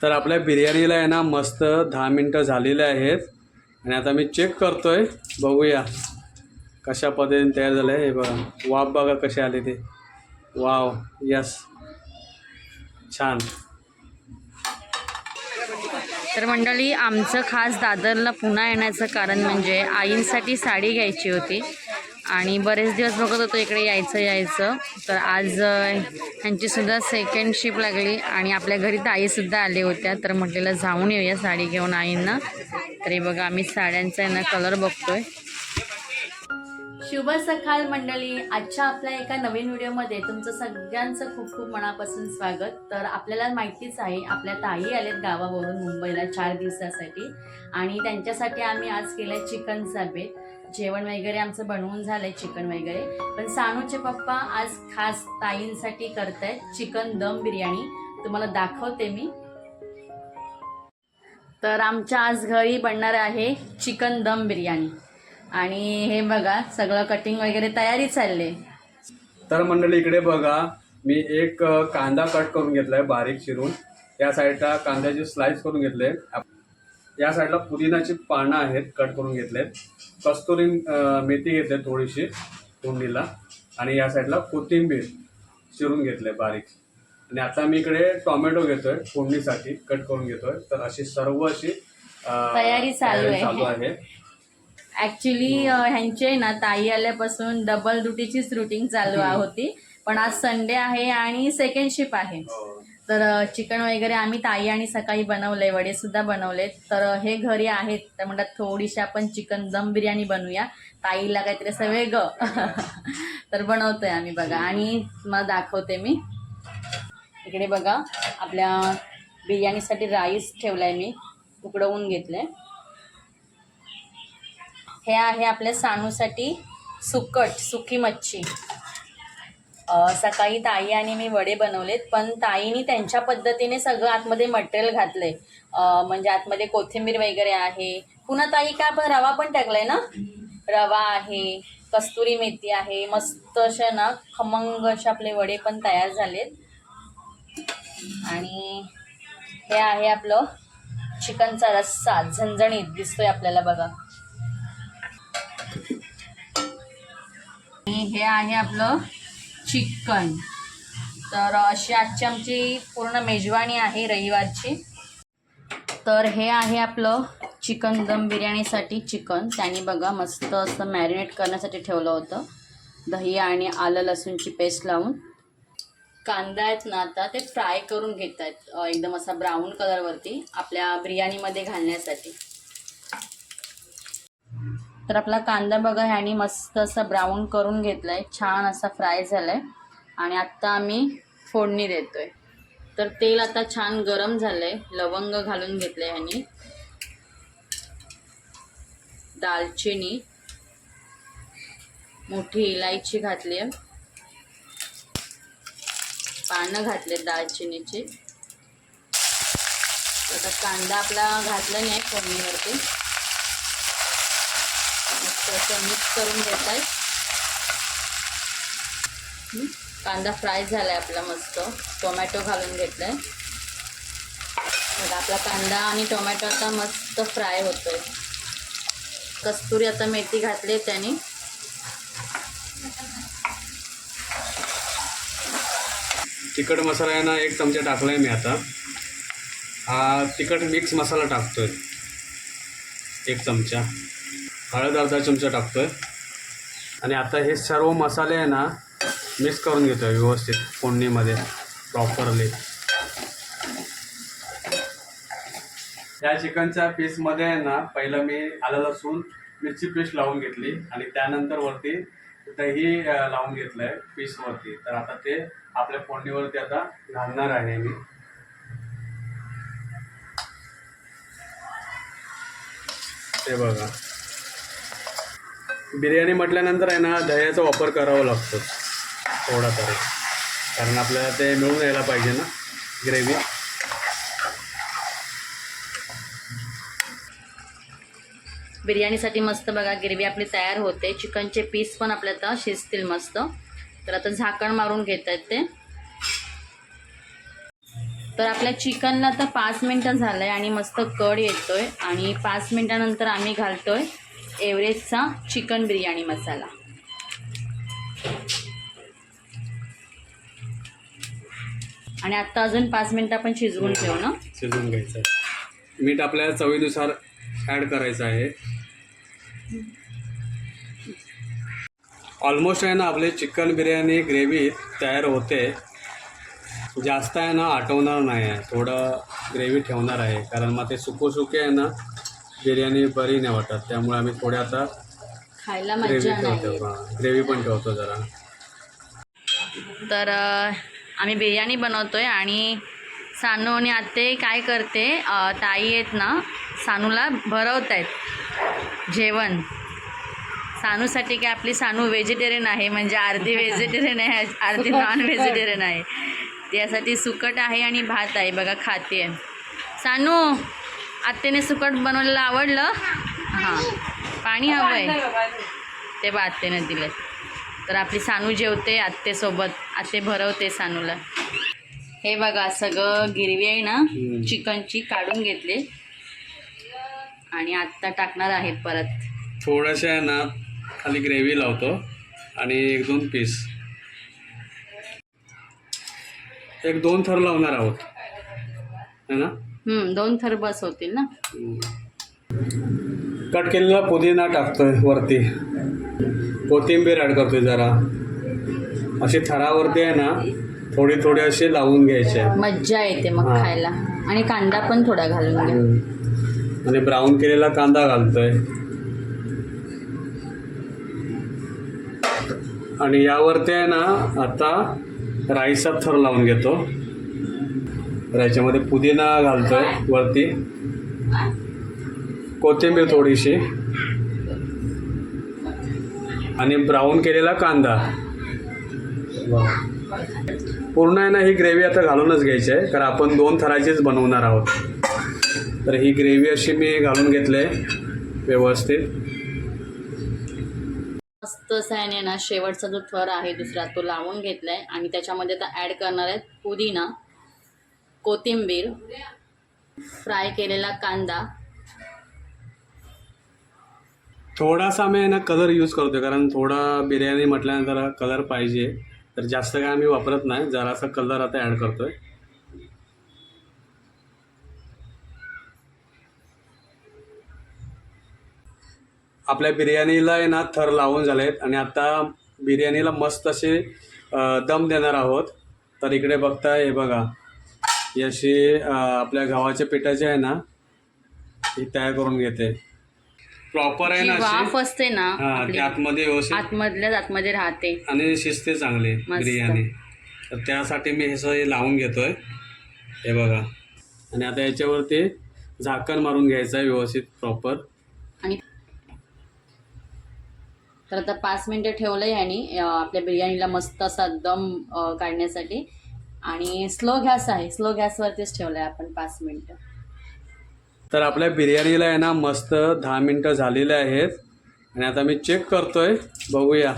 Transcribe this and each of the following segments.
तर आपल्या बिर्याणीला आहे ना मस्त दहा मिनटं झालेले आहेत. आणि आता मी चेक करतो आहे बघूया कशा पद्धतीने तयार झालं आहे हे बघा वाफ बघा कसे आले ते. Wow yes. छान. तर मंडळी आमचं खास दादरला पुन्हा येण्याचं कारण म्हणजे आईंसाठी साडी घ्यायची होती. आणि बरेच दिवस बघत होतो इकडे यायचं यायचं. तर आज ह्यांचीसुद्धा सेकंड शिप लागली आणि आपल्या घरी तर आईसुद्धा होत्या. तर म्हटलेलं जाऊन येऊया साडी घेऊन आईंना. तरी बघा आम्ही साड्यांचा आहे ना कलर बघतोय. शुभ सकाळ मंडळी. आजच्या आपल्या एका नवीन व्हिडिओमध्ये तुमचं सगळ्यांचं खूप खूप मनापासून स्वागत. तर आपल्याला माहितीच आहे आपल्या ताई आलेत गावावरून मुंबईला चार दिवसासाठी. आणि त्यांच्यासाठी आम्ही आज केलं चिकनचा बेत जेवण वगैरे आमचं बनवून झालंय चिकन वगैरे. पण सानूचे पप्पा आज खास ताईंसाठी करतायत चिकन दम बिर्याणी. तुम्हाला दाखवते मी. तर आमच्या आज घरी बनणार आहे चिकन दम बिर्याणी. आणि हे बघा सगळं कटिंग वगैरे तयारी चालले तर मंडळी इकडे बघा मी एक कांदा कट करून घेतलाय बारीक चिरून. या साईडला कांद्याचे स्लाइस करून घेतले. या साईडला पुदिनाची पानं आहेत कट करून घेतलेत. कस्तुरी मेथी घेतली थोडीशी फोडणीला आणि या साईडला कोथिंबीर चिरून घेतले बारीक. आणि आता मी इकडे टोमॅटो घेतोय फोडणीसाठी कट करून घेतोय. तर अशी सर्व अशी तयारी चालू आहे. आहे. ऍक्च्युली ह्यांचे ना ताई आल्यापासून डबल ड्युटीचीच रुटीन चालू. होती. पण आज संडे आहे आणि सेकंड शिप आहे. हो. तर चिकन वगैरे आम्ही ताई आणि सकाळी बनवले वडे सुद्धा बनवलेत. तर हे घरी आहेत. तर म्हणतात थोडीशी आपण चिकन दम बिर्याणी बनवूया. ताईला काहीतरी असं वेगळं. तर बनवतोय आम्ही बघा. आणि मला दाखवते मी. इकडे बघा आपल्या बिर्याणीसाठी राईस ठेवलाय मी. उकडवून घेतलंय. हे आहे आपल्या साणूसाठी सुकट सुकी मच्छी. सकाळी ताई आणि मी वडे बनवलेत पण ताईनी त्यांच्या पद्धतीने सगळं आतमध्ये मटेरियल घातलंय. म्हणजे आतमध्ये कोथिंबीर वगैरे आहे. पुन्हा ताई काय आपण रवा पण टाकलाय ना? रवा आहे कस्तुरी मेथी आहे मस्त अशा ना खमंग असे आपले वडे पण तयार झालेत. आणि हे आहे आपलं चिकनचा रस्सा झणझणीत दिसतोय आपल्याला बघा. हे आहे आपलं चिकन. तर अशी आजची आमची पूर्ण मेजवानी आहे रविवारची. तर हे आहे आपलं चिकन दम बिर्याणीसाठी चिकन. त्याने बघा मस्त असं मॅरिनेट करण्यासाठी ठेवलं होतं. दही आणि आलं लसूणची पेस्ट लावून. कांदा आहेत ना आता ते फ्राय करून घेत आहेत एकदम असा ब्राऊन कलरवरती आपल्या बिर्याणीमध्ये घालण्यासाठी. तर आपला कांदा बघा ह्यानी मस्त असा ब्राऊन करून घेतलाय. छान असा फ्राय झालाय. आणि आत्ता आम्ही फोडणी देतोय. तर तेल आता छान गरम झालंय. लवंग घालून घेतलंय ह्यानी. दालचिनी. मोठी इलायची घातली आहे. पानं घातले दालचिनीची. आता कांदा आपला घातला नाही फोडणीवरती. असं मिक्स करून घेत आहे कांदा फ्राय झाला आहे आपला मस्त. टोमॅटो घालून घेतला आहे बघा आपला कांदा आणि टोमॅटो आता मस्त फ्राय होतोय. कस्तुरी आता मेथी घातली आहे त्याने. तिखट मसाला आहे ना एक चमचा टाकला आहे मी आता. हा तिखट मिक्स मसाला टाकतोय. एक चमचा. हळद अर्धा चमचा टाकतोय. आणि आता हे सर्व मसाले आहे ना मिक्स करून घेतो आहे व्यवस्थित फोडणीमध्ये प्रॉपरली त्या चिकनच्या पीसमध्ये आहे ना पहिलं मी आलं लसूण मिरची पेस्ट लावून घेतली आणि त्यानंतर वरती दही लावून घेतलं आहे पीसवरती तर आता ते आपल्या फोडणीवरती आता घालणार आहे मी. ते बघा. बिर्याणी म्हटल्यानंतर आहे ना दह्याचा वापर करावा लागतो. थोडा तरी. कारण आपल्याला ते मिळून यायला पाहिजे ना ग्रेव्ही बिर्याणीसाठी मस्त बघा ग्रेव्ही आपली तयार होते. चिकनचे पीस पण आपल्या आता शिजतील मस्त. तर आता झाकण मारून घेत आहेत ते. तर आपल्या चिकनला तर पाच मिनटं झालं आहे आणि मस्त कड येतोय. आणि पाच मिनटानंतर आम्ही घालतोय एव्हरेजचा चिकन बिर्याणी मसाला. आणि आता अजून पाच मिनिटं आपण शिजवून ठेवू ना? शिजवून घ्यायचं. आहे मीठ आपल्या चवीनुसार ॲड करायचं आहे. ऑलमोस्ट आहे ना आपली चिकन बिर्याणी ग्रेव्ही तयार होते. जास्त आहे ना आटवणार नाही आहे. थोडं ग्रेव्ही ठेवणार आहे. कारण मग ते सुको सुके आहे ना बिर्याणी बरी नाही वाटत त्यामुळे आम्ही थोडे आता खायला ग्रेव्ही मजा नाही. ठेवतो ग्रेव्ही पण ठेवतो जरा. तर अ, आम्ही बिर्याणी बनवतोय आणि सानू आणि आते काय करते अ, ताई आहेत ना सानूला भरवत आहेत जेवण. सानूसाठी काय आपली सानू व्हेजिटेरियन आहे म्हणजे अर्धी व्हेजिटेरियन आहे अर्धी नॉन व्हेजिटेरियन आहे. त्यासाठी सुकट आहे आणि भात आहे बघा खाते सानू आत्तेने सुकट बनवलेलं आवडलं. हां. पाणी हवं आहे ते बा आत्तेनं दिलं तर आपली सानू जेवते आत्तेसोबत. आत्ते भरवते सानूला. हे बघा सगळं गिरवी आहे ना. चिकनची काढून घेतले. आणि आत्ता टाकणार आहेत परत. थोडंसं आहे ना खाली ग्रेव्ही लावतो. आणि एक दोन पीस एक दोन थर लावणार आहोत. है ना? हम्म, दोन थर बस होतील ना? कट केलेला पुदिना टाकतोय वरती. कोथिंबीर ॲड करतोय जरा. अशी थरावरती आहे ना थोडी थोडी अशी लावून घ्यायचे मज्जा येते मग हा. खायला. आणि कांदा पण थोडा घालून घ्या. आणि ब्राऊन केलेला कांदा घालतोय. आणि यावरती आहे ना आता राईचा थर लावून घेतो. तर याच्यामध्ये पुदिना घालतोय वरती. कोथिंबीर थोडीशी. आणि ब्राऊन केलेला कांदा. पूर्ण आहे ना ही ग्रेव्ही आता घालूनच घ्यायची आहे कारण आपण दोन थराचीच बनवणार आहोत. तर ही ग्रेव्ही अशी मी घालून घेतले व्यवस्थित. मस्त आहे ना शेवटचा जो थर आहे दुसरा तो लावून घेतलाय. आणि त्याच्यामध्ये आता ॲड करणार आहेत पुदिना. कोथिंबीर फ्राय केलेला कांदा. थोडासा मी ना कलर यूज करतो कारण थोडा बिर्याणी म्हटल्यानंतर कलर पाहिजे. तर जास्त काय आम्ही वापरत नाही जरासा कलर आता ॲड करतोय. आपल्या बिर्याणीला आहे ना थर लावून झालेत आणि आता बिर्याणीला मस्त असे दम देणार आहोत. तर इकडे बघताय हे बघा. ही अशी आपल्या गव्हाच्या पिठाची आहे ना ही तयार करून घेते. प्रॉपर आहे जी ना वाफ अशी असते ना हा आपली ते आतमध्ये व्यवस्थित? आतमधल्याच आतमध्ये राहते. आणि शिजते चांगली मस्त. बिर्याणी. तर त्यासाठी मी हे सगळं लावून घेतोय. हे बघा. आणि आता याच्यावरती झाकण मारून घ्यायचं आहे व्यवस्थित प्रॉपर आणि तर आता पाच मिनटं ठेवलं आहे आणि आपल्या बिर्याणीला मस्त असा दम अ, काढण्यासाठी. आणि स्लो गॅस आहे. स्लो गॅसवरतीच ठेवलं आहे आपण पाच मिनटं. तर आपल्या बिर्याणीला आहे ना मस्त दहा मिनटं झालेले आहेत. आणि आता मी चेक करतोय. बघूया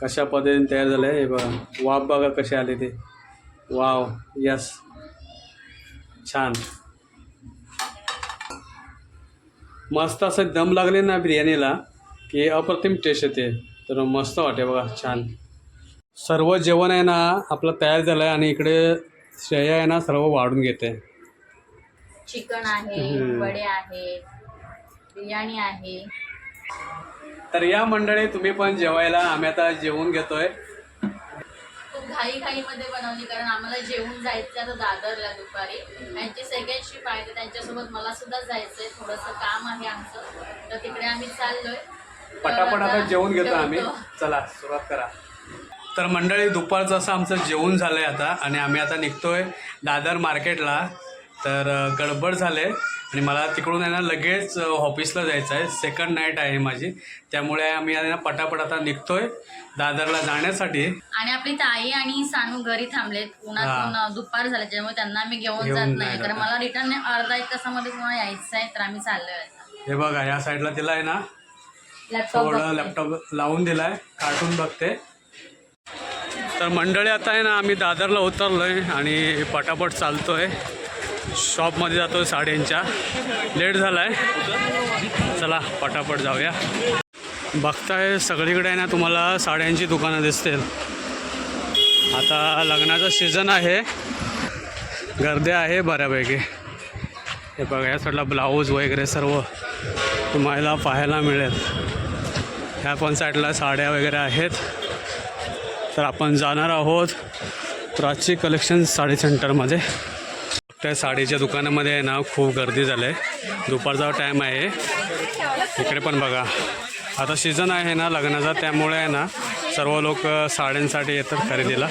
कशा पद्धतीने तयार झालं आहे हे बघा वाफ बघा कसे आले ते. Wow yes. छान. मस्त असं दम लागले ना बिर्याणीला की अप्रतिम टेस्ट येते. तर मस्त वाटे बघा छान. सर्व जेवण आहे ना आपलं तयार झालं आहे आणि इकडे श्रेया आहे ना सर्व वाढून घेते. चिकन आहे हम्म. वडे आहे बिर्याणी आहे. तर या मंडळी तुम्ही पण जेवायला आम्ही आता जेवून घेतोय. खूप घाई घाईमध्ये बनवली कारण आम्हाला जेवून जायचं आता दादरला दुपारी. त्यांची सेकंड शिफ्ट आहे तर त्यांच्यासोबत मला सुद्धा जायचंय थोडंसं काम आहे आमचं. तर तिकडे आम्ही चाललोय. तर पटापट आता जेवून घेतो आम्ही. चला सुरुवात करा. तर मंडळी दुपारचं असं आमचं जेवण झालं आहे आता आणि आम्ही आता निघतोय दादर मार्केटला. तर गडबड झाले आणि मला तिकडून आहे ना लगेच ऑफिसला जायचं आहे. सेकंड नाईट आहे माझी. त्यामुळे आम्ही आहे ना पटापट आता निघतोय दादरला जाण्यासाठी. आणि आपली ताई आणि सानू घरी थांबलेत. पुण्यातून दुपार झाले त्यामुळे त्यांना आम्ही घेऊन जात नाही कारण. मला रिटर्न अर्धा एक तासामध्ये पुन्हा यायचं आहे तर आम्ही चाललोय. हे बघा या साईडला तिला आहे ना लॅपटॉप थोडं. लॅपटॉप लावून दिलाय. कार्टून बघते. तर मंडळी आता आहे ना आम्ही दादरला उतरलो आहे आणि पटापट चालतो आहे शॉपमध्ये जातो आहे साड्यांच्या. लेट झाला आहे चला पटापट जाऊया. बघताय सगळीकडे आहे ना तुम्हाला साड्यांची दुकानं दिसतील. आता लग्नाचा सीझन आहे. गर्दी आहे बऱ्यापैकी. हे बघा या साईडला ब्लाऊज वगैरे सर्व तुम्हाला पाहायला मिळेल. ह्या पण साईडला साड्या वगैरे आहेत. तर आपण जाणार आहोत प्राची कलेक्शन साडी सेंटरमध्ये त्या साडीच्या दुकानामध्ये आहे ना खूप गर्दी झालं आहे दुपारचा टाईम आहे. इकडे पण बघा. आता सीझन आहे ना लग्नाचा त्यामुळे आहे ना सर्व लोक साड्यांसाठी येतात खरेदीला.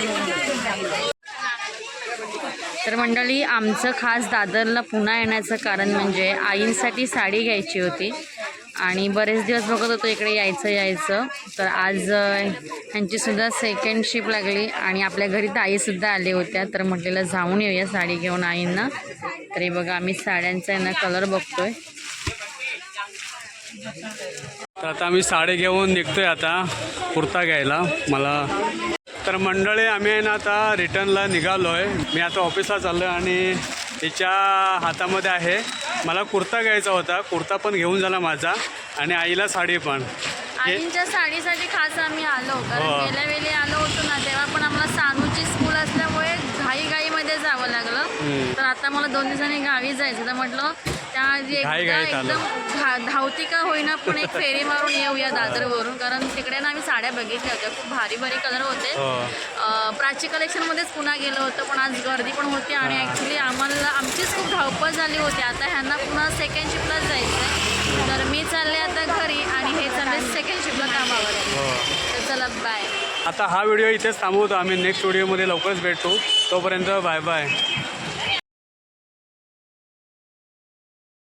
तर मंडळी आमचं खास दादरला पुन्हा येण्याचं कारण म्हणजे आईंसाठी साडी घ्यायची होती. आणि बरेच दिवस बघत होतो इकडे यायचं यायचं. तर आज ह्यांचीसुद्धा सेकंड शिप लागली आणि आपल्या घरी तर आईसुद्धा आल्या होत्या. तर म्हटलेलं जाऊन येऊया साडी घेऊन आईंना. तरी बघा आम्ही साड्यांचा आहे ना कलर बघतोय. तर आता आम्ही साडी घेऊन निघतोय आता कुर्ता घ्यायला. मला तर मंडळी आम्ही आहे ना आता रिटर्नला निघालो आहे मी आता ऑफिसला चाललो आहे आणि तिच्या हातामध्ये आहे. मला कुर्ता घ्यायचा होता कुर्ता पण घेऊन झाला माझा आणि आईला साडी पण हे- आईंच्या साडीसाठी खास आम्ही आलो हो. कारण गेल्या वेळी आलो होतो ना तेव्हा पण आम्हाला सानूची स्कूल असल्यामुळे घाई घाईमध्ये जावं लागलं. तर आता मला दोन दिवसांनी गावी जायचं तर म्हटलं त्या आधी एकदा घाईघाईत आलो. एकदम घा धावती का होईना पण एक फेरी मारून येऊया दादरवरून. कारण तिकडे ना आम्ही साड्या बघितल्या होत्या. खूप भारी भारी कलर होते. हो. अं, प्राची कलेक्शनमध्येच पुन्हा गेलो होतो पण आज गर्दी पण होती आणि ॲक्च्युली आम्हाला आमचीच खूप धावपळ झाली होती. आता ह्यांना पुन्हा सेकंड शिफ्टलाच जायचं आहे तर मी चालले आता घरी आणि हे चालले सेकंड शिफ्टला कामावर. आहे हो. तर चला बाय आता हा व्हिडिओ इथेच थांबवतो. आम्ही नेक्स्ट व्हिडिओमध्ये लवकरच भेटू. तोपर्यंत बाय बाय